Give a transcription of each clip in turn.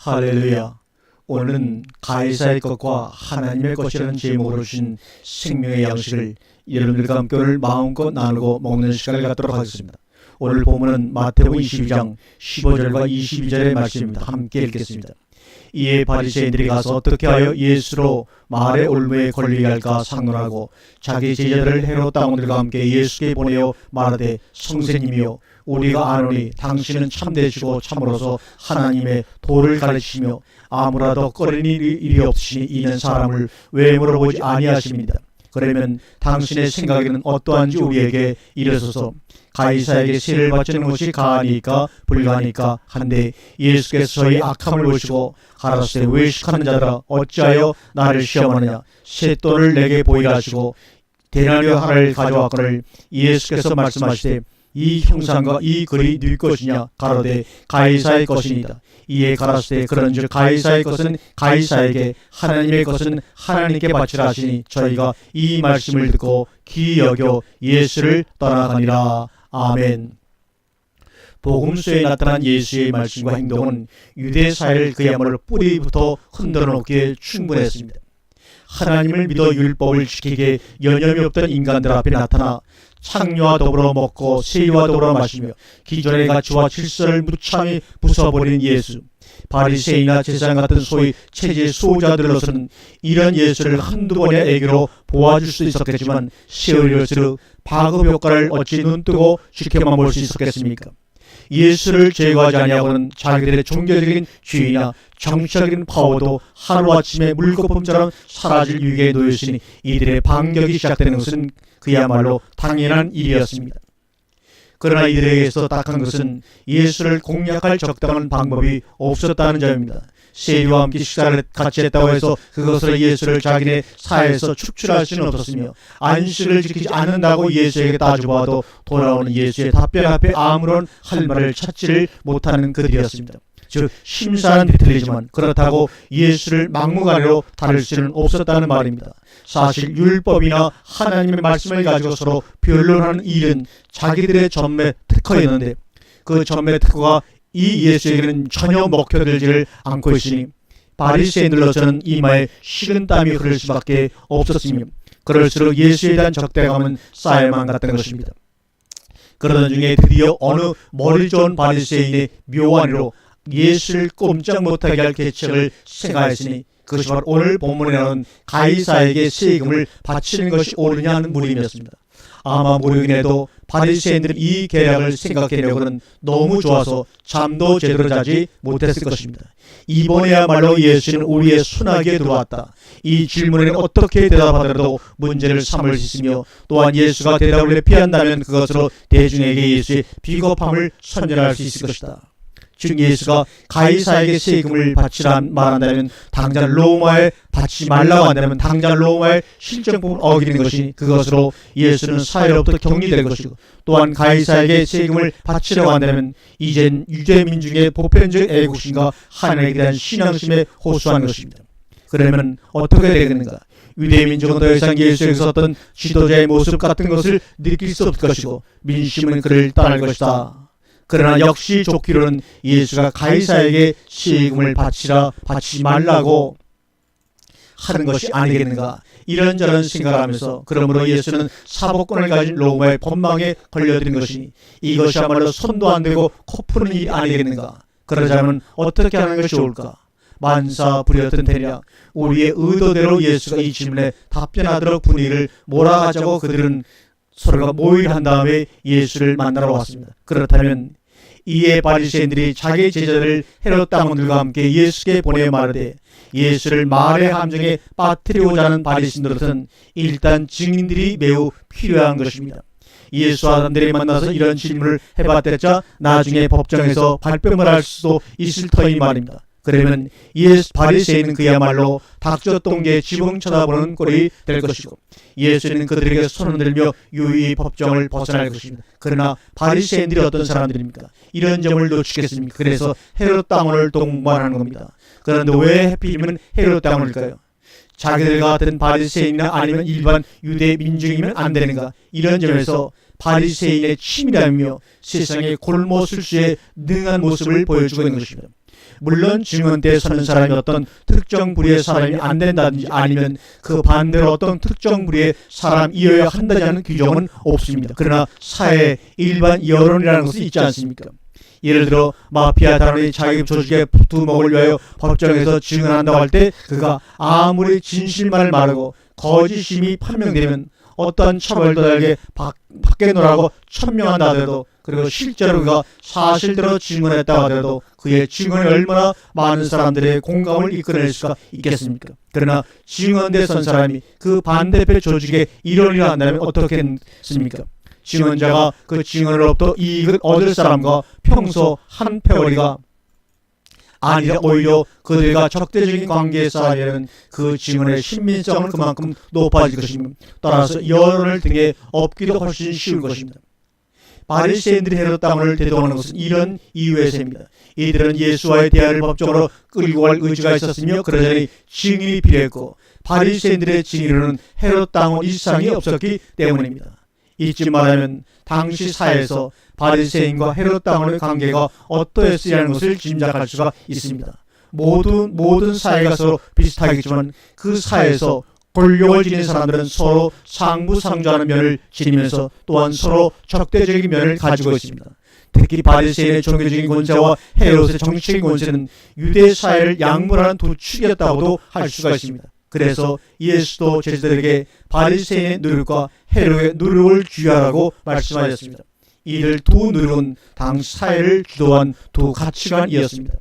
할렐루야. 오늘은 가이사의 것과 하나님의 것이라는 제목으로 주신 생명의 양식을 여러분들과 함께 오늘 마음껏 나누고 먹는 시간을 갖도록 하겠습니다. 오늘 보면은 마태복음 22장 15절과 22절의 말씀입니다. 함께 읽겠습니다. 이에 바리새인들이 가서 어떻게 하여 예수로 말의 올무에 걸리게 할까 상론하고 자기 제자들을 헤롯 당원들과 함께 예수께 보내어 말하되 성세님이여 우리가 아노니 당신은 참되시고 참으로서 하나님의 도를 가르치시며 아무라도 꺼리는 일이 없으시니 이는 사람을 왜 물어보지 아니하십니다. 그러면 당신의 생각에는 어떠한지 우리에게 이르소서 가이사에게 세를 바치는 것이 가하니까 불가하니까 한데 예수께서 저희 악함을 보시고 가라사대 외식하는 자들아 어찌하여 나를 시험하느냐 셋돈을 내게 보이라 하시고 대나리오 하나를 가져왔거늘 예수께서 말씀하시되 이 형상과 이 글이 누 것이냐 가로되 가이사의 것이니이다 이에 가라사대 그런즉 가이사의 것은 가이사에게 하나님의 것은 하나님께 바치라 하시니 저희가 이 말씀을 듣고 귀 여겨 예수를 떠나가니라 아멘. 복음서에 나타난 예수의 말씀과 행동은 유대 사회를 그야말로 뿌리부터 흔들어 놓기에 충분했습니다. 하나님을 믿어 율법을 지키게 여념이 없던 인간들 앞에 나타나 창녀와 더불어 먹고 세리와 더불어 마시며 기존의 가치와 질서를 무참히 부숴버린 예수. 바리새이나 제사장 같은 소위 체제 수호자들로서는 이런 예수를 한두 번의 애교로 보아줄 수 있었겠지만 세월일수록 파급 효과를 어찌 눈뜨고 지켜만 볼 수 있었겠습니까? 예수를 제거하지 아니하고는 자기들의 종교적인 주의나 정치적인 파워도 하루아침에 물거품처럼 사라질 위기에 놓였으니 이들의 반격이 시작되는 것은 그야말로 당연한 일이었습니다. 그러나 이들에게서 딱한 것은 예수를 공략할 적당한 방법이 없었다는 점입니다. 세리와 함께 식사를 같이 했다고 해서 그것을 예수를 자기네 사회에서 축출할 수는 없었으며 안식을 지키지 않는다고 예수에게 따져봐도 돌아오는 예수의 답변 앞에 아무런 할 말을 찾지를 못하는 그들이었습니다. 즉 심사는 뒤틀리지만 그렇다고 예수를 막무가내로 다룰 수는 없었다는 말입니다. 사실 율법이나 하나님의 말씀을 가지고 서로 변론하는 일은 자기들의 전매 특허였는데 그 전매 특허가 이 예수에게는 전혀 먹혀들지를 않고 있으니 바리새인들로서는 이마에 식은 땀이 흐를 수밖에 없었으며 그럴수록 예수에 대한 적대감은 쌓여만 갔던 것입니다. 그러던 중에 드디어 어느 머리 좋은 바리새인의 묘안으로 예수를 꼼짝 못하게 할 계책을 생각했으니 그것이 바로 오늘 본문에 나오는 가이사에게 세금을 바치는 것이 옳으냐 하는 물음이었습니다. 아마 모르긴 해도 바리새인들은 이 계략을 생각해내고는 너무 좋아서 잠도 제대로 자지 못했을 것입니다. 이번에야말로 예수는 우리의 순하게 들어왔다. 이 질문에는 어떻게 대답하더라도 문제를 삼을 수 있으며 또한 예수가 대답을 피한다면 그것으로 대중에게 예수의 비겁함을 선전할 수 있을 것이다. 즉 예수가 가이사에게 세금을 바치라 말한다면 당장 로마에 바치지 말라고 한다면 당장 로마의 실정법을 어기는 것이 그것으로 예수는 사회로부터 격리될 것이고 또한 가이사에게 세금을 바치라고 한다면 이젠 유대민 중의 보편적 애국심과 하나님에 대한 신앙심에 호소하는 것입니다. 그러면 어떻게 되겠는가? 유대민족은 더 이상 예수에게서 어떤 지도자의 모습 같은 것을 느낄 수 없을 것이고 민심은 그를 떠날 것이다. 그러나 역시 좋기로는 예수가 가이사에게 세금을 바치라 바치지 말라고 하는 것이 아니겠는가? 이런저런 생각을 하면서 그러므로 예수는 사법권을 가진 로마의 법망에 걸려드린 것이 이것이야말로 손도 안 대고 코 푸는 일이 아니겠는가? 그러자면 어떻게 하는 것이 좋을까? 만사 부렸던 대략 우리의 의도대로 예수가 이 질문에 답변하도록 분위기를 몰아가자고 그들은 서로가 모의를 한 다음에 예수를 만나러 왔습니다. 그렇다면 이에 바리새인들이 자기 제자들을 헤롯 당원들과 함께 예수께 보내 말하되 예수를 말의 함정에 빠뜨리고자 하는 바리새인들은 일단 증인들이 매우 필요한 것입니다. 예수와 사람들이 만나서 이런 질문을 해봤댔자 나중에 법정에서 발뺌을 할 수도 있을 터이 말입니다. 그러면 예수 바리새인은 그야말로 닥쳤동계 지붕 쳐다보는 꼴이 될 것이고 예수는 그들에게 손을 들며 유의 법정을 벗어날 것입니다. 그러나 바리새인들이 어떤 사람들입니까? 이런 점을 놓치겠습니까? 그래서 헤롯 땅을 동반하는 겁니다. 그런데 왜 해필이면 헤롯 땅을까요? 자기들 같은 바리새인이나 아니면 일반 유대 민중이면 안 되는가? 이런 점에서 바리새인의 치밀함이며 세상의 골모술수에 능한 모습을 보여주고 있는 것입니다. 물론 증언대에 서는 사람이 어떤 특정 부류의 사람이 안 된다든지 아니면 그 반대로 어떤 특정 부류의 사람이어야 한다는 규정은 없습니다. 그러나 사회 일반 여론이라는 것이 있지 않습니까? 예를 들어 마피아 단원이 자기 조직의 두목을 위하여 법정에서 증언한다고 할 때 그가 아무리 진실만을 말하고 거짓임이 판명되면 어떠한 처벌도 달게 밖에 놓으라고 천명한다 하더라도 그리고 실제로 그가 사실대로 증언했다고 하더라도 그의 증언이 얼마나 많은 사람들의 공감을 이끌어낼 수가 있겠습니까? 그러나 증언대 선 사람이 그 반대편 조직의 일원이라 한다면 어떻겠습니까? 증언자가 그 증언으로부터 이익을 얻을 사람과 평소 한 패거리가 아니라 오히려 그들과 적대적인 관계에 쌓이는 그 증언의 신빙성은 그만큼 높아질 것입니다. 따라서 여론을 등에 업기도 훨씬 쉬울 것입니다. 바리새인들이 헤롯 땅을 대동하는 것은 이런 이유에서입니다. 이들은 예수와의 대화를 법적으로 끌고 갈 의지가 있었으며 그러자니 증인이 필요했고 바리새인들의 증인으로는 헤롯 땅은 이상이 없었기 때문입니다. 잊지 말하면 당시 사회에서 바리새인과 헤롯 땅의 관계가 어떠했으리라는 것을 짐작할 수가 있습니다. 모든 모든 사회가 서로 비슷하겠지만 그 사회에서 권력을 지닌 사람들은 서로 상부상조하는 면을 지니면서 또한 서로 적대적인 면을 가지고 있습니다. 특히 바리새인의 종교적인 권세와 헤롯의 정치적인 권세는 유대 사회를 양분하는 두 축이었다고도 할 수가 있습니다. 그래서 예수도 제자들에게 바리새인의 누룩과 헤롯의 누룩을 주의하라고 말씀하셨습니다. 이들 두 누룩은 당 사회를 주도한 두 가치관이었습니다.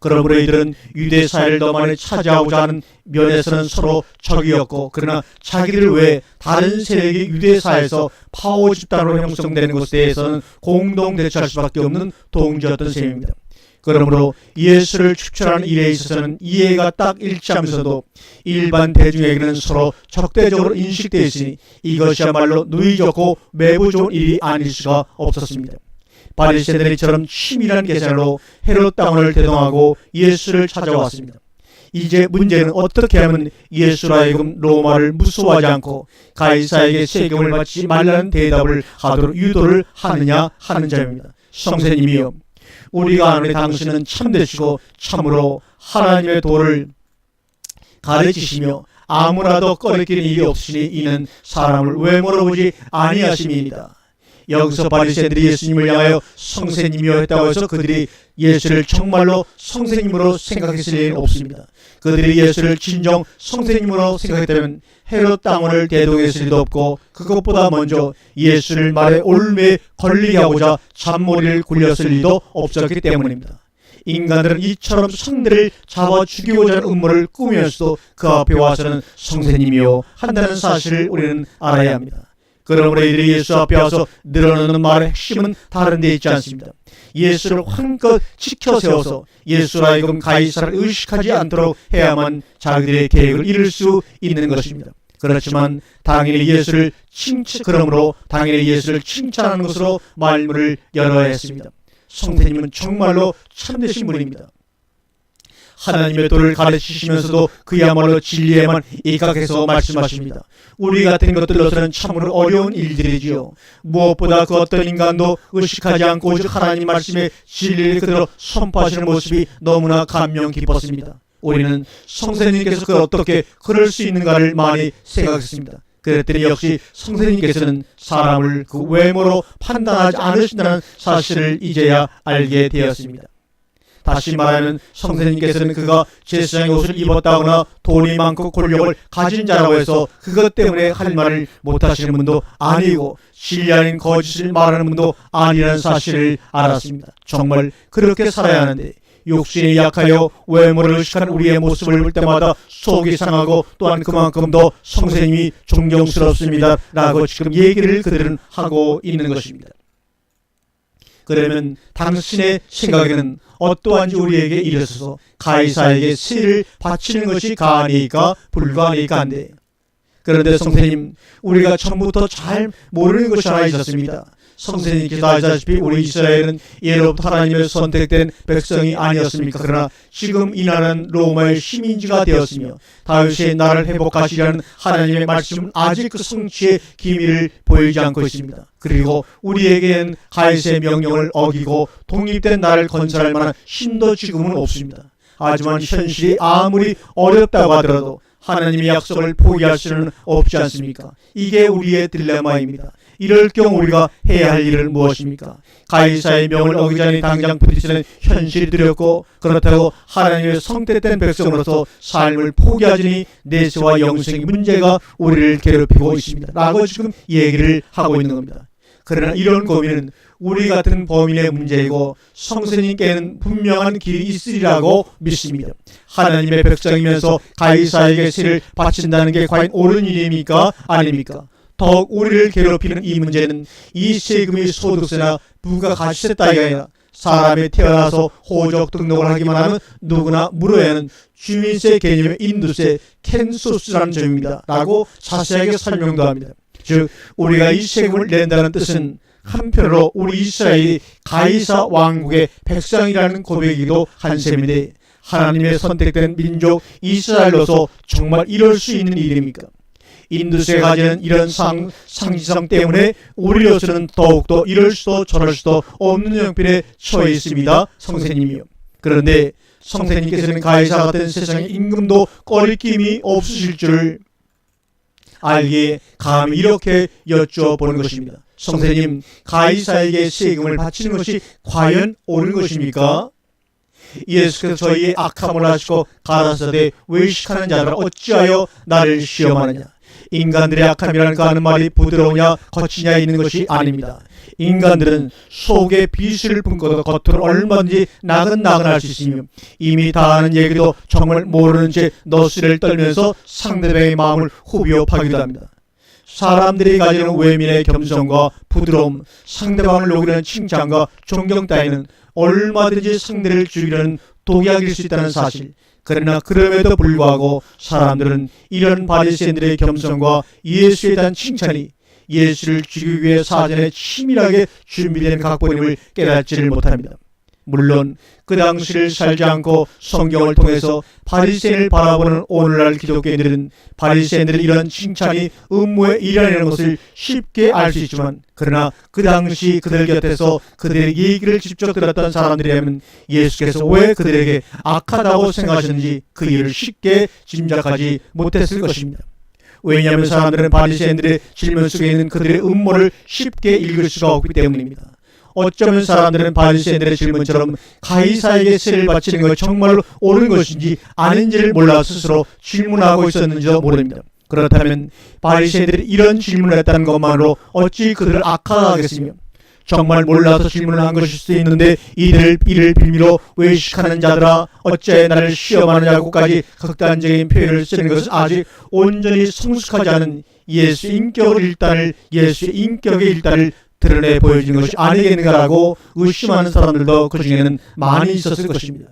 그러므로 이들은 유대 사회를 더 많이 차지하고자 하는 면에서는 서로 적이었고 그러나 자기들 외에 다른 세력이 유대 사회에서 파워 집단으로 형성되는 것에 대해서는 공동 대처할 수밖에 없는 동지였던 셈입니다. 그러므로 예수를 추천하는 일에 있어서는 이해가 딱 일치하면서도 일반 대중에게는 서로 적대적으로 인식되어 있으니 이것이야말로 누이 좋고 매부 좋은 일이 아닐 수가 없었습니다. 바리새인들이처럼 치밀한 계산으로 헤롯 땅을 대동하고 예수를 찾아왔습니다. 이제 문제는 어떻게 하면 예수라 하여금 로마를 무서워하지 않고 가이사에게 세금을 받지 말라는 대답을 하도록 유도를 하느냐 하는 점입니다. 성세님이요 우리가 아는 당신은 참되시고 참으로 하나님의 도를 가르치시며 아무라도 꺼리끼는 일이 없으니 이는 사람을 외모로 보지 아니하심이니이다. 여기서 바리새인들이 예수님을 향하여 성세님이여 했다고 해서 그들이 예수를 정말로 성세님으로 생각했을 리는 없습니다. 그들이 예수를 진정 성세님으로 생각했다면 헤롯 땅을 대동했을 리도 없고 그것보다 먼저 예수를 말에 올매 걸리게 하고자 잔머리를 굴렸을 리도 없었기 때문입니다. 인간들은 이처럼 상대를 잡아 죽이고자 하는 음모를 꾸면서도 그 앞에 와서는 성세님이요 한다는 사실을 우리는 알아야 합니다. 그러므로 이들이 예수 앞에 와서 늘어나는 말의 핵심은 다른 데 있지 않습니다. 예수를 한껏 지켜 세워서 예수라 하여금 가이사를 의식하지 않도록 해야만 자기들의 계획을 이룰 수 있는 것입니다. 그렇지만 당연히 예수를 칭찬 그러므로 당연히 예수를 칭찬하는 것으로 말문을 열어야 했습니다. 성태님은 정말로 참되신 분입니다. 하나님의 도를 가르치시면서도 그야말로 진리에만 입각해서 말씀하십니다. 우리 같은 것들로서는 참으로 어려운 일들이지요. 무엇보다 그 어떤 인간도 의식하지 않고 오직 하나님 말씀의 진리를 그대로 선포하시는 모습이 너무나 감명 깊었습니다. 우리는 성세님께서 그 어떻게 그럴 수 있는가를 많이 생각했습니다. 그랬더니 역시 성세님께서는 사람을 그 외모로 판단하지 않으신다는 사실을 이제야 알게 되었습니다. 다시 말하면 성세님께서는 그가 제사장의 옷을 입었다거나 돈이 많고 권력을 가진 자라고 해서 그것 때문에 할 말을 못하시는 분도 아니고 아닌 거짓을 말하는 분도 아니라는 사실을 알았습니다. 정말 그렇게 살아야 하는데 욕심이 약하여 외모를 의식하는 우리의 모습을 볼 때마다 속이 상하고 또한 그만큼 더 성세님이 존경스럽습니다. 라고 지금 얘기를 그들은 하고 있는 것입니다. 그러면 당신의 생각에는 어떠한지 우리에게 이르소서 가이사에게 세를 바치는 것이 가니까 불가니까 한데 그런데 성태님 우리가 처음부터 잘 모르는 것이 하나 있었습니다. 성세님께서 아시다시피 우리 이스라엘은 예로부터 하나님의 선택된 백성이 아니었습니까? 그러나 지금 이 나라는 로마의 시민지가 되었으며 다윗의 나라를 회복하시려는 하나님의 말씀은 아직 그 성취의 기미를 보이지 않고 있습니다. 그리고 우리에게는 가이스의 명령을 어기고 독립된 나라를 건설할 만한 힘도 지금은 없습니다. 하지만 현실이 아무리 어렵다고 하더라도 하나님의 약속을 포기할 수는 없지 않습니까? 이게 우리의 딜레마입니다. 이럴 경우 우리가 해야 할 일은 무엇입니까? 가이사의 명을 어기자니 당장 부딪히는 현실이 두렵고 그렇다고 하나님의 성택된 백성으로서 삶을 포기하자니 내세와 영생의 문제가 우리를 괴롭히고 있습니다. 라고 지금 얘기를 하고 있는 겁니다. 그러나 이런 고민은 우리 같은 범인의 문제이고 성세님께는 분명한 길이 있으리라고 믿습니다. 하나님의 백성이면서 가이사에게 세를 바친다는 게 과연 옳은 일입니까? 아닙니까? 더욱 우리를 괴롭히는 이 문제는 이 세금이 소득세나 부가가치세 따위가 아니라 사람이 태어나서 호적 등록을 하기만 하면 누구나 물어야 하는 주민세 개념의 인두세 캔소스라는 점입니다. 라고 자세하게 설명도 합니다. 즉 우리가 이 세금을 낸다는 뜻은 한편으로 우리 이스라엘이 가이사 왕국의 백성이라는 고백이기도 한 셈인데 하나님의 선택된 민족 이스라엘로서 정말 이럴 수 있는 일입니까? 인두세가 가지는 이런 상, 상징성 때문에 우리로서는 더욱더 이럴 수도 저럴 수도 없는 형편에 처해 있습니다. 성세님이요. 그런데 성세님께서는 가이사 같은 세상의 임금도 꺼리낌이 없으실 줄 알기에 감히 이렇게 여쭈어보는 것입니다. 성세님, 가이사에게 세금을 바치는 것이 과연 옳은 것입니까? 예수께서 저희의 악함을 하시고 가라사대 외식하는 자들 어찌하여 나를 시험하느냐? 인간들의 악함이라는 그 하는 말이 부드러우냐 거치냐 있는 것이 아닙니다. 인간들은 속에 비실을 품고도 겉으로 얼마든지 나근나근할 수 있으며 이미 다 아는 얘기도 정말 모르는 채 너스를 떨면서 상대방의 마음을 후비업하기도 합니다. 사람들이 가지는 외민의 겸손과 부드러움, 상대방을 녹이는 칭찬과 존경 따위는 얼마든지 상대를 죽이려는 독약일 수 있다는 사실. 그러나 그럼에도 불구하고 사람들은 이런 바리새인들의 겸손과 예수에 대한 칭찬이 예수를 죽이기 위해 사전에 치밀하게 준비된 각본임을 깨닫지를 못합니다. 물론 그 당시를 살지 않고 성경을 통해서 바리새인을 바라보는 오늘날 기독교인들은 바리새인들의 이런 칭찬이 음모의 일이라는 것을 쉽게 알 수 있지만 그러나 그 당시 그들 곁에서 그들의 얘기를 직접 들었던 사람들이라면 예수께서 왜 그들에게 악하다고 생각하셨는지 그 일을 쉽게 짐작하지 못했을 것입니다. 왜냐하면 사람들은 바리새인들의 질문 속에 있는 그들의 음모를 쉽게 읽을 수가 없기 때문입니다. 어쩌면 사람들은 바리새인들의 질문처럼 가이사에게 세를 바치는 것이 정말로 옳은 것인지 아닌지를 몰라 스스로 질문하고 있었는지도 모릅니다. 그렇다면 바리새인들이 이런 질문을 했다는 것만으로 어찌 그들을 악화하겠으며 정말 몰라서 질문을 한 것일 수도 있는데 이를 이를 빌미로 외식하는 자들아 어째 나를 시험하느냐고까지 극단적인 표현을 쓰는 것은 아직 온전히 성숙하지 않은 예수 인격을 일단을 예수의 인격의 일단을 드러내 보여주는 것이 아니겠는가라고 의심하는 사람들도 그 중에는 많이 있었을 것입니다.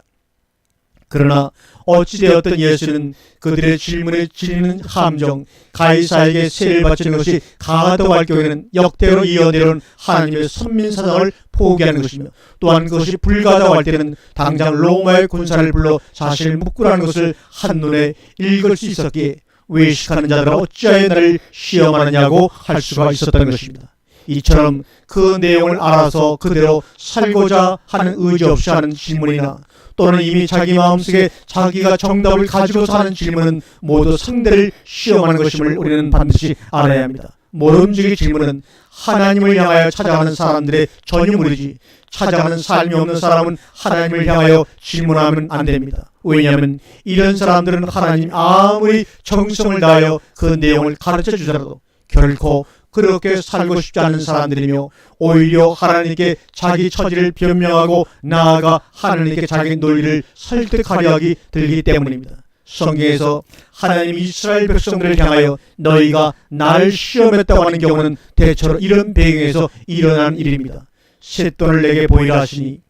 그러나 어찌되었든 예수는 그들의 질문에 지니는 함정, 가이사에게 세를 바치는 것이 가도할 경우에는 역대로 이어내려온 하나님의 선민사상을 포기하는 것이며 또한 그것이 불가다할 때는 당장 로마의 군사를 불러 자신을 묶으라는 것을 한눈에 읽을 수 있었기에 외식하는 자들아 어찌하여 나를 시험하느냐고 할 수가 있었던 것입니다. 이처럼 그 내용을 알아서 그대로 살고자 하는 의지 없이 하는 질문이나 또는 이미 자기 마음속에 자기가 정답을 가지고 사는 질문은 모두 상대를 시험하는 것임을 우리는 반드시 알아야 합니다. 모름지기 질문은 하나님을 향하여 찾아가는 사람들의 전유물이지 찾아가는 삶이 없는 사람은 하나님을 향하여 질문하면 안 됩니다. 왜냐하면 이런 사람들은 하나님 아무리 정성을 다하여 그 내용을 가르쳐 주더라도 결코 그렇게 살고 싶지 않은 사람들이며 오히려 하나님께 자기 처지를 변명하고 나아가 하나님께 자기 논리를 설득하려 하기 들기 때문입니다. 성경에서 하나님 이스라엘 백성들을 향하여 너희가 나를 시험했다고 하는 경우는 대체로 이런 배경에서 일어난 일입니다. 셋돈을 내게 보이라 하시니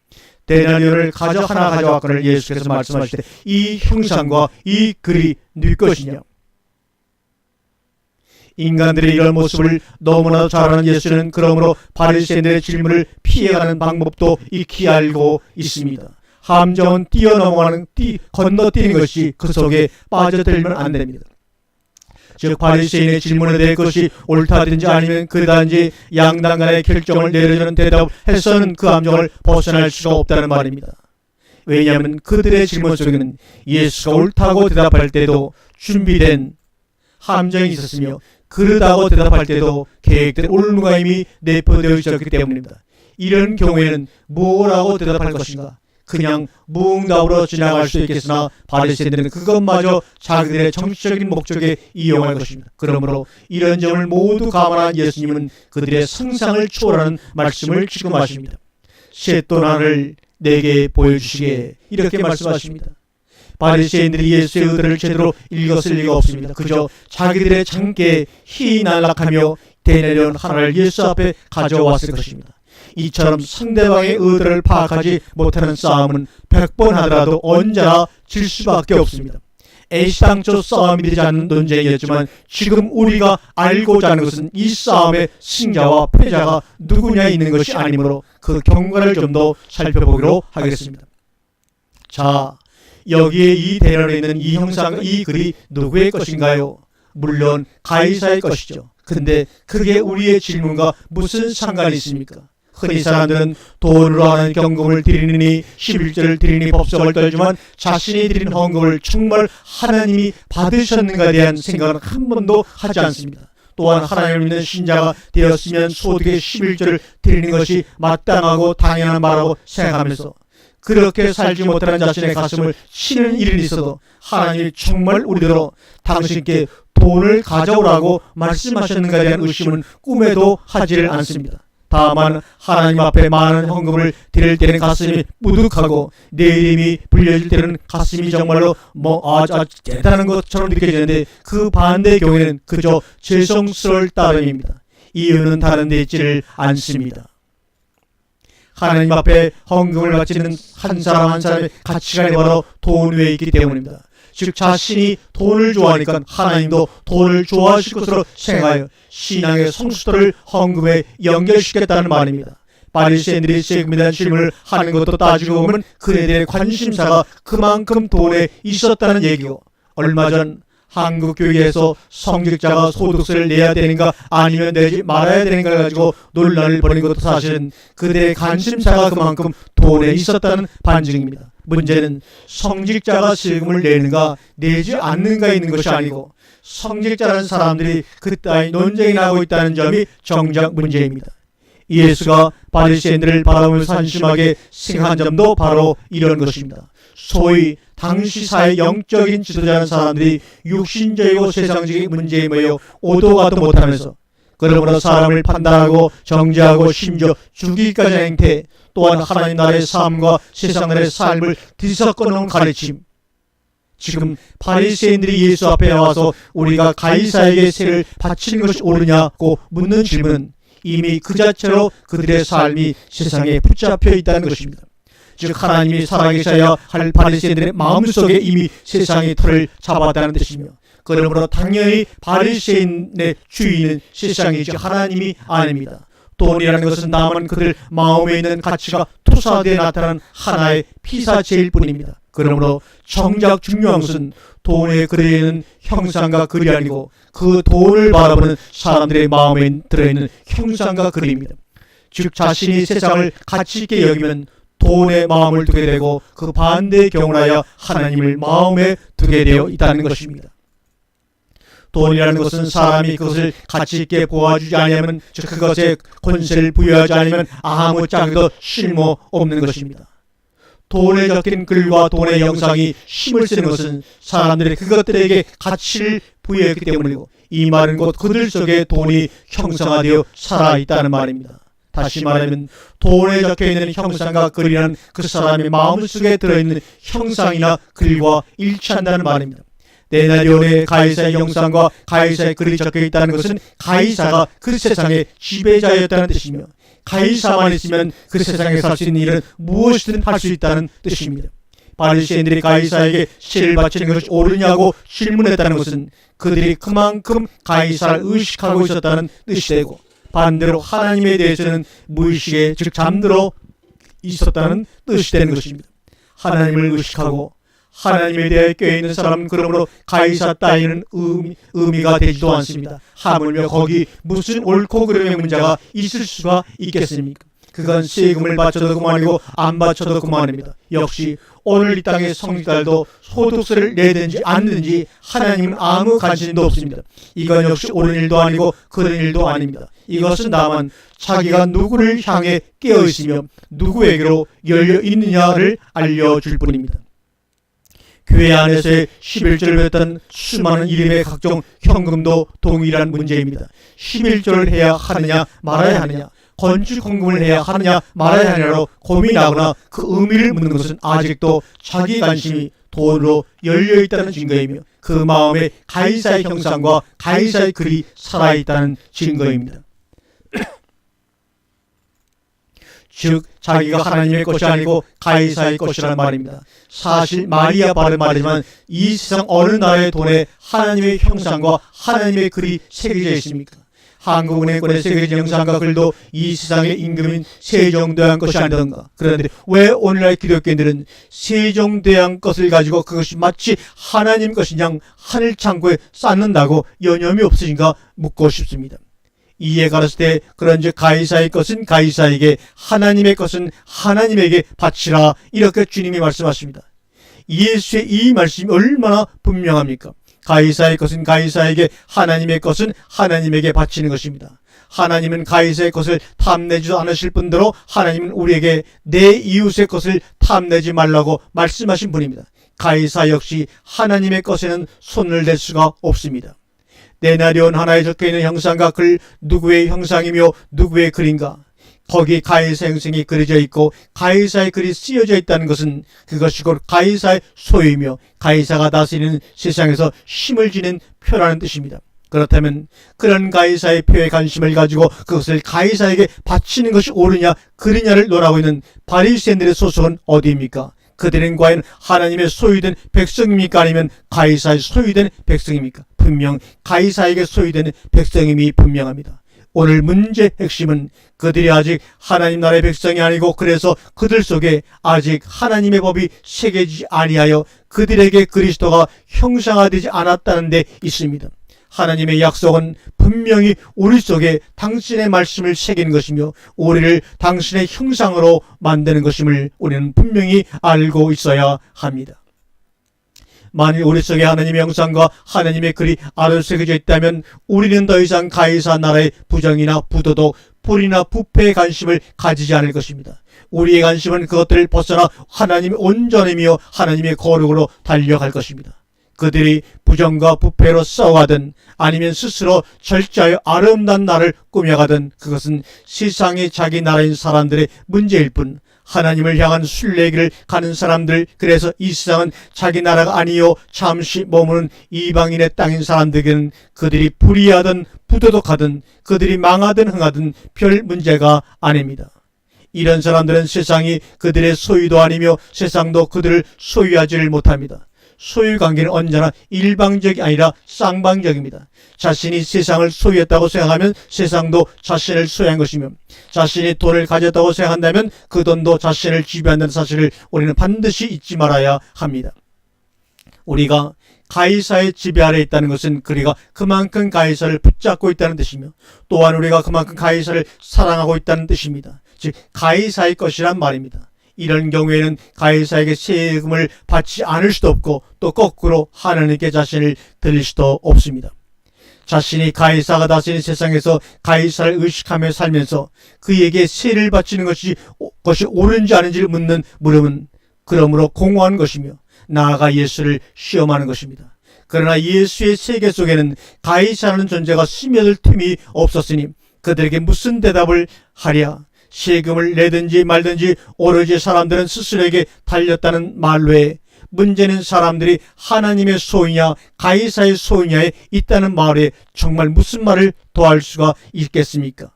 대나리온을 가져 하나 가져왔거늘 예수께서 말씀하실 때 이 형상과 이 글이 네 것이냐 인간들의 이런 모습을 너무나도 잘 아는 예수는 그러므로 바리새인들의 질문을 피해가는 방법도 익히 알고 있습니다. 함정은 뛰어넘어가는 뛰 건너뛰는 것이 그 속에 빠져들면 안 됩니다. 즉 바리새인의 질문에 대해 그것이 옳다든지 아니면 그다든지 양당 간의 결정을 내려주는 대답을 해서는 그 함정을 벗어날 수가 없다는 말입니다. 왜냐하면 그들의 질문 속에는 예수가 옳다고 대답할 때도 준비된 함정이 있었으며 그르다고 대답할 때도 계획된 올무가 이미 내포되어 있었기 때문입니다. 이런 경우에는 뭐라고 대답할 것인가? 그냥 무응답으로 지나갈 수 있겠으나 바리새인들은 그것마저 자기들의 정치적인 목적에 이용할 것입니다. 그러므로 이런 점을 모두 감안한 예수님은 그들의 상상을 초월하는 말씀을 지금 하십니다. 셋돈 하나를 내게 보여주시게 이렇게 말씀하십니다. 바리새인들이 예수의 의도를 제대로 읽었을 리가 없습니다. 그저 자기들의 장기에 희이 날락하며 대내려온 하나를 예수 앞에 가져왔을 것입니다. 이처럼 상대방의 의도를 파악하지 못하는 싸움은 100번 하더라도 언제나 질 수밖에 없습니다. 애시당초 싸움이 되지 않는 논쟁이었지만 지금 우리가 알고자 하는 것은 이 싸움의 승자와 패자가 누구냐에 있는 것이 아니므로 그 경과를 좀 더 살펴보기로 하겠습니다. 자, 여기에 이 대련에 있는 이 형상, 이 글이 누구의 것인가요? 물론 가이사의 것이죠. 근데 그게 우리의 질문과 무슨 상관이 있습니까? 흔히 사람들은 돈으로 하는 경금을 드리느니 11절을 드리니 법석을 떨지만 자신이 드린 헌금을 정말 하나님이 받으셨는가에 대한 생각은 한 번도 하지 않습니다. 또한 하나님을 믿는 신자가 되었으면 소득의 11절을 드리는 것이 마땅하고 당연한 말하고 생각하면서 그렇게 살지 못하는 자신의 가슴을 치는 일이 있어도 하나님이 정말 우리들로 당신께 돈을 가져오라고 말씀하셨는가에 대한 의심은 꿈에도 하지를 않습니다. 다만 하나님 앞에 많은 헌금을 드릴 때는 가슴이 뿌듯하고 내 이름이 불려질 때는 가슴이 정말로 뭐 아주, 아주 대단한 것처럼 느껴지는데 그 반대의 경우에는 그저 죄송스러울 따름입니다. 이유는 다른 데 있지를 않습니다. 하나님 앞에 헌금을 바치는 한 사람 한 사람의 가치관이 바로 돈 위에 있기 때문입니다. 즉 자신이 돈을 좋아하니까 하나님도 돈을 좋아하실 것으로 생각하여 신앙의 성수도를 헌금에 연결시켰다는 말입니다. 바리새인들이 세금에 대한 질문을 하는 것도 따지고 보면 그들의 관심사가 그만큼 돈에 있었다는 얘기고 얼마 전 한국 교회에서 성직자가 소득세를 내야 되는가 아니면 내지 말아야 되는가 가지고 논란을 벌인 것도 사실은 그들의 관심사가 그만큼 돈에 있었다는 반증입니다. 문제는 성직자가 세금을 내는가 내지 않는가 있는 것이 아니고 성직자라는 사람들이 그 따위 논쟁이 나고 있다는 점이 정작 문제입니다. 예수가 바리새인들을 바라보면서 한심하게 생각한 점도 바로 이런 것입니다. 소위 당시 사회 영적인 지도자라는 사람들이 육신적이고 세상적인 문제에 모여 오도가도 못하면서 그러므로 사람을 판단하고 정죄하고 심지어 죽이기까지 행태 또한 하나님 나라의 삶과 세상 나라의 삶을 뒤섞어 놓은 가르침 지금 바리새인들이 예수 앞에 나와서 우리가 가이사에게 세를 바치는 것이 옳으냐고 묻는 질문은 이미 그 자체로 그들의 삶이 세상에 붙잡혀 있다는 것입니다. 즉 하나님이 살아계셔야 할 바리새인들의 마음속에 이미 세상의 틀을 잡았다는 뜻이며 그러므로 당연히 바리새인의 주인은 세상이지 하나님이 아닙니다. 돈이라는 것은 다만 그들 마음에 있는 가치가 투사되어 나타난 하나의 피사체일 뿐입니다. 그러므로 정작 중요한 것은 돈에 그려있는 형상과 글이 아니고 그 돈을 바라보는 사람들의 마음에 들어있는 형상과 글입니다. 즉 자신이 세상을 가치 있게 여기면 돈에 마음을 두게 되고 그 반대의 경우라야 하나님을 마음에 두게 되어 있다는 것입니다. 돈이라는 것은 사람이 그것을 가치 있게 보아주지 않으면 즉 그것에 권세를 부여하지 않으면 아무 짝에도 실무 없는 것입니다. 돈에 적힌 글과 돈의 영상이 힘을 쓰는 것은 사람들이 그것들에게 가치를 부여했기 때문이고 이 말은 곧 그들 속에 돈이 형상화되어 살아있다는 말입니다. 다시 말하면 돈에 적혀 있는 형상과 글이라는 그 사람의 마음속에 들어있는 형상이나 글과 일치한다는 말입니다. 네나리온의 가이사의 형상과 가이사의 글이 적혀 있다는 것은 가이사가 그 세상의 지배자였다는 뜻이며 가이사만 있으면 그 세상에 살 수 있는 일은 무엇이든 할 수 있다는 뜻입니다. 바리새인들이 가이사에게 세를 바치는 것이 옳으냐고 질문했다는 것은 그들이 그만큼 가이사를 의식하고 있었다는 뜻이 되고 반대로 하나님에 대해서는 무의식에 즉 잠들어 있었다는 뜻이 되는 것입니다. 하나님을 의식하고 하나님에 대해 껴있는 사람은 그러므로 가이사 따위는 의미, 의미가 되지도 않습니다. 하물며 거기 무슨 옳고 그름의 문제가 있을 수가 있겠습니까? 그건 세금을 바쳐도 그만이고 안 바쳐도 그만입니다. 역시 오늘 이 땅의 성직자들도 소득세를 내든지 않든지 하나님은 아무 관심도 없습니다. 이건 역시 옳은 일도 아니고 그런 일도 아닙니다. 이것은 다만 자기가 누구를 향해 깨어 있으며 누구에게로 열려 있느냐를 알려줄 뿐입니다. 교회 안에서의 11절을 했던 수많은 이름의 각종 현금도 동일한 문제입니다. 11절을 해야 하느냐 말아야 하느냐 건축 헌금을 해야 하느냐 말아야 하느냐로 고민하거나 그 의미를 묻는 것은 아직도 자기 관심이 돈으로 열려 있다는 증거이며 그 마음에 가이사의 형상과 가이사의 글이 살아 있다는 증거입니다. 즉 자기가 하나님의 것이 아니고 가이사의 것이라는 말입니다. 사실 마리아 바른 말이지만 이 세상 어느 나라의 돈에 하나님의 형상과 하나님의 글이 새겨져 있습니까? 한국은행권의 세계적 영상과 글도 이 세상의 임금인 세종대왕 것이 아니던가. 그런데 왜 오늘날 기독교인들은 세종대왕 것을 가지고 그것이 마치 하나님 양 하늘 창고에 쌓는다고 여념이 없으신가 묻고 싶습니다. 이에 가렸을 때 그런즉 가이사의 것은 가이사에게 하나님의 것은 하나님에게 바치라 이렇게 주님이 말씀하십니다. 예수의 이 말씀이 얼마나 분명합니까? 가이사의 것은 가이사에게 하나님의 것은 하나님에게 바치는 것입니다. 하나님은 가이사의 것을 탐내지도 않으실 뿐더러 하나님은 우리에게 내 이웃의 것을 탐내지 말라고 말씀하신 분입니다. 가이사 역시 하나님의 것에는 손을 댈 수가 없습니다. 내나리온 하나에 적혀있는 형상과 글 누구의 형상이며 누구의 글인가 거기 가이사 형상이 그려져 있고 가이사의 글이 쓰여져 있다는 것은 그것이 곧 가이사의 소유이며 가이사가 다스리는 세상에서 힘을 지닌 표라는 뜻입니다. 그렇다면 그런 가이사의 표에 관심을 가지고 그것을 가이사에게 바치는 것이 옳으냐 그르냐를 논하고 있는 바리새인들의 소속은 어디입니까? 그들은 과연 하나님의 소유된 백성입니까 아니면 가이사의 소유된 백성입니까? 분명 가이사에게 소유된 백성임이 분명합니다. 오늘 문제 핵심은 그들이 아직 하나님 나라의 백성이 아니고 그래서 그들 속에 아직 하나님의 법이 새겨지지 아니하여 그들에게 그리스도가 형상화되지 않았다는 데 있습니다. 하나님의 약속은 분명히 우리 속에 당신의 말씀을 새긴 것이며 우리를 당신의 형상으로 만드는 것임을 우리는 분명히 알고 있어야 합니다. 만일 우리 속에 하나님의 형상과 하나님의 글이 아래 새겨져 있다면 우리는 더 이상 가이사 나라의 부정이나 부도덕, 불이나 부패에 관심을 가지지 않을 것입니다. 우리의 관심은 그것들을 벗어나 하나님의 온전함이며 하나님의 거룩으로 달려갈 것입니다. 그들이 부정과 부패로 싸워가든 아니면 스스로 절자하여 아름다운 나를 꾸며가든 그것은 세상의 자기 나라인 사람들의 문제일 뿐 하나님을 향한 순례길을 가는 사람들 그래서 이 세상은 자기 나라가 아니요 잠시 머무는 이방인의 땅인 사람들에게는 그들이 불의하든 부도덕하든 그들이 망하든 흥하든 별 문제가 아닙니다. 이런 사람들은 세상이 그들의 소유도 아니며 세상도 그들을 소유하지를 못합니다. 소유 관계는 언제나 일방적이 아니라 쌍방적입니다. 자신이 세상을 소유했다고 생각하면 세상도 자신을 소유한 것이며 자신이 돈을 가졌다고 생각한다면 그 돈도 자신을 지배한다는 사실을 우리는 반드시 잊지 말아야 합니다. 우리가 가이사의 지배 아래 있다는 것은 그리가 그만큼 가이사를 붙잡고 있다는 뜻이며 또한 우리가 그만큼 가이사를 사랑하고 있다는 뜻입니다. 즉 가이사의 것이란 말입니다. 이런 경우에는 가이사에게 세금을 받지 않을 수도 없고 또 거꾸로 하나님께 자신을 드릴 수도 없습니다. 자신이 가이사가 다스리는 세상에서 가이사를 의식하며 살면서 그에게 세를 바치는 것이 것이 옳은지 아닌지를 묻는 물음은 그러므로 공허한 것이며 나아가 예수를 시험하는 것입니다. 그러나 예수의 세계 속에는 가이사라는 존재가 스며들 틈이 없었으니 그들에게 무슨 대답을 하랴 세금을 내든지 말든지 오로지 사람들은 스스로에게 달렸다는 말 외에 문제는 사람들이 하나님의 소유냐 가이사의 소유냐에 있다는 말에 정말 무슨 말을 더할 수가 있겠습니까?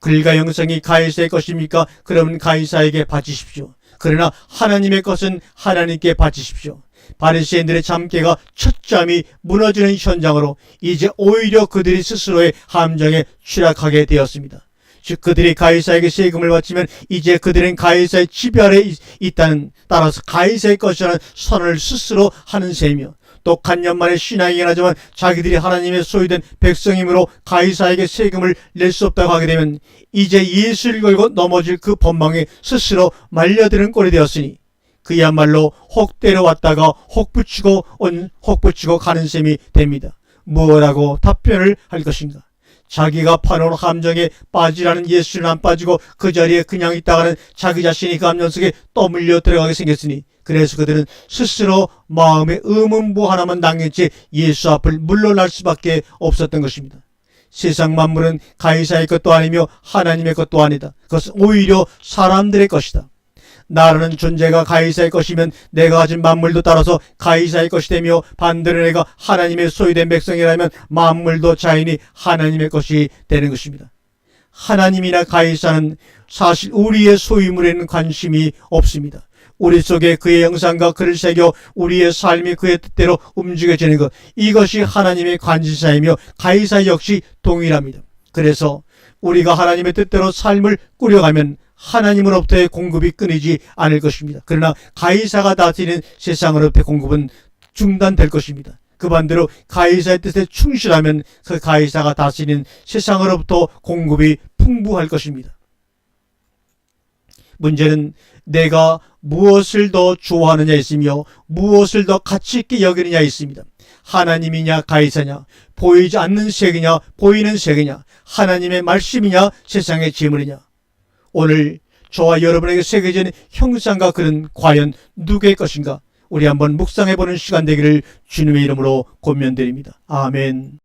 글과 영성이 가이사의 것입니까? 그러면 가이사에게 바치십시오. 그러나 하나님의 것은 하나님께 바치십시오. 바리새인들의 잠깨가 첫잠이 무너지는 현장으로 이제 오히려 그들이 스스로의 함정에 추락하게 되었습니다. 즉 그들이 가이사에게 세금을 바치면 이제 그들은 가이사의 지배 아래 있- 있다는 따라서 가이사의 것이라는 선언을 스스로 하는 셈이며 또 간년만에 신앙이긴 하지만 자기들이 하나님의 소유된 백성이므로 가이사에게 세금을 낼 수 없다고 하게 되면 이제 예수를 걸고 넘어질 그 법망에 스스로 말려드는 꼴이 되었으니 그야말로 혹 때려왔다가 혹 붙이고 온, 혹 붙이고 가는 셈이 됩니다. 무엇라고 답변을 할 것인가? 자기가 파놓은 함정에 빠지라는 예수는 안 빠지고 그 자리에 그냥 있다가는 자기 자신이 그 함정 속에 떠밀려 들어가게 생겼으니 그래서 그들은 스스로 마음의 의문부 하나만 남겼지 예수 앞을 물러날 수밖에 없었던 것입니다. 세상 만물은 가이사의 것도 아니며 하나님의 것도 아니다. 그것은 오히려 사람들의 것이다. 나라는 존재가 가이사의 것이면 내가 가진 만물도 따라서 가이사의 것이 되며 반대로 내가 하나님의 소유된 백성이라면 만물도 자연히 하나님의 것이 되는 것입니다. 하나님이나 가이사는 사실 우리의 소유물에는 관심이 없습니다. 우리 속에 그의 영상과 그를 새겨 우리의 삶이 그의 뜻대로 움직여지는 것 이것이 하나님의 관심사이며 가이사 역시 동일합니다. 그래서 우리가 하나님의 뜻대로 삶을 꾸려가면 하나님으로부터의 공급이 끊이지 않을 것입니다. 그러나 가이사가 다스리는 세상으로부터의 공급은 중단될 것입니다. 그 반대로 가이사의 뜻에 충실하면 그 가이사가 다스리는 세상으로부터 공급이 풍부할 것입니다. 문제는 내가 무엇을 더 좋아하느냐 있으며 무엇을 더 가치 있게 여기느냐 있습니다. 하나님이냐 가이사냐 보이지 않는 색이냐 보이는 색이냐 하나님의 말씀이냐 세상의 지물이냐 오늘 저와 여러분에게 새겨진 형상과 글은 과연 누구의 것인가 우리 한번 묵상해보는 시간 되기를 주님의 이름으로 권면드립니다. 아멘